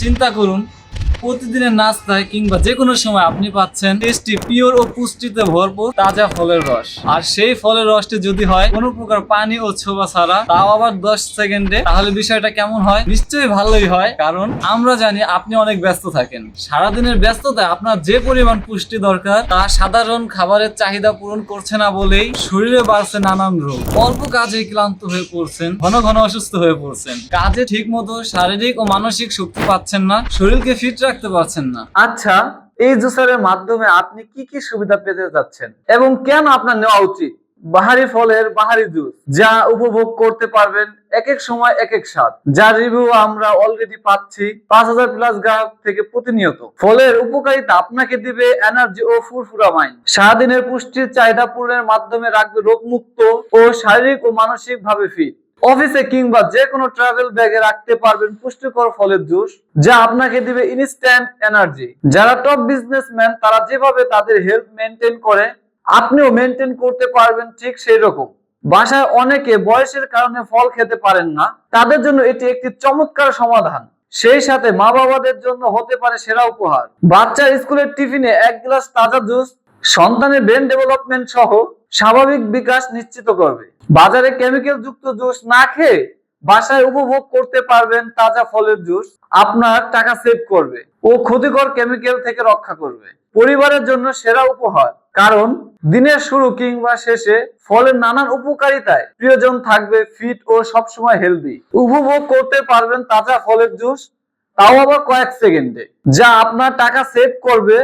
চিন্তা করুন প্রতিদিনের নাস্তায় কিংবা যে কোনো সময় আপনি পাচ্ছেন টেস্টি পিওর ও পুষ্টিতে ভরপুর তাজা ফলের রস। আর সেই ফলের রসটি যদি হয় কোনো প্রকার পানি ও ছোবা ছাড়া, তাও আবার দশ সেকেন্ডে। তাহলে বিষয়টা কেমন হয়? নিশ্চয়ই ভালোই হয়, কারণ আমরা জানি আপনি অনেক ব্যস্ত থাকেন। সারাদিনের ব্যস্ততায় আপনার যে পরিমাণ পুষ্টি দরকার, তা সাধারণ খাবারের চাহিদা পূরণ করছে না বলেই শরীরে বাড়ছে নানান রোগ। অল্প কাজে ক্লান্ত হয়ে পড়ছেন, ঘন ঘন অসুস্থ হয়ে পড়ছেন। কাজে ঠিক মতো শারীরিক ও মানসিক শক্তি পাচ্ছেন না, শরীরকে ফিট রাখতে পারছেন না। আচ্ছা এই জুসারের মাধ্যমে আপনি কি কি সুবিধা পেতে যাচ্ছেন এবং কেন আপনার নেওয়া উচিত? বাহারি ফলের বাহারি জুস, যা উপভোগ করতে পারবেন এক এক সময় এক এক স্বাদ। যার রিভিউ আমরা অলরেডি পাচ্ছি পাঁচ হাজার প্লাস গ্রাহক থেকে প্রতিনিয়ত। ফলের উপকারিতা আপনাকে দিবে এনার্জি ও ফুরফুরা মাইন্ড সারাদিনের পুষ্টির চাহিদা পূরণের মাধ্যমে রাখবে রোগমুক্ত ও শারীরিক ও মানসিক ভাবে ফিট অফিসে কিংবা যে কোনো ট্রাভেল ব্যাগে রাখতে পারবেন পুষ্টিকর ফলের জুস, যা আপনাকে দিবে ইনস্ট্যান্ট এনার্জি যারা টপ বিজনেসম্যান তারা যেভাবে তাদের হেলথ মেনটেন করে, আপনিও মেনটেন করতে পারবেন ঠিক সেই রকম বাসায় অনেকে বয়সের কারণে ফল খেতে পারেন না, তাদের জন্য এটি একটি চমৎকার সমাধান। সেই সাথে মা বাবাদের জন্য হতে পারে সেরা উপহার। বাচ্চার স্কুলের টিফিনে এক গ্লাস তাজা জুস, সন্তানের ব্রেন ডেভেলপমেন্ট সহ স্বাভাবিক বিকাশ নিশ্চিত করবে। বাজারে কেমিক্যাল যুক্ত জুস না খেয়ে বাসায় উপভোগ করতে পারবেন তাজা ফলের জুস। আপনার টাকা সেভ করবে ও ক্ষতিকর কেমিক্যাল থেকে রক্ষা করবে। পরিবারের জন্য সেরা উপহার। কারণ দিনের শুরু কিংবা শেষে ফলের নানান উপকারিতায় প্রিয়জন থাকবে ফিট ও সবসময় হেলদি উপভোগ করতে পারবেন তাজা ফলের জুস, তাও আবার কয়েক সেকেন্ডে। যা আপনার টাকা সেভ করবে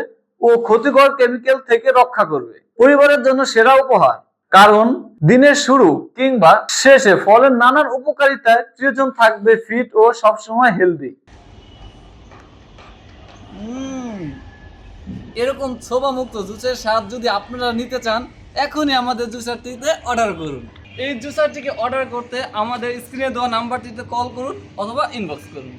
ও ক্ষতিকর কেমিক্যাল থেকে রক্ষা করবে। পরিবারের জন্য সেরা উপহার। কারণ, দিনের শুরু কিংবা শেষে ফলের নানান উপকারিতায় প্রিয়জন থাকবে ফিট ও সবসময় হেলদি এরকম ছোবা মুক্ত জুসের স্বাদ যদি আপনারা নিতে চান, এখনই আমাদের জুসারটিতে অর্ডার করুন। এই জুসারটিকে অর্ডার করতে আমাদের স্ক্রিনে দেওয়া নাম্বারটিতে কল করুন অথবা ইনবক্স করুন।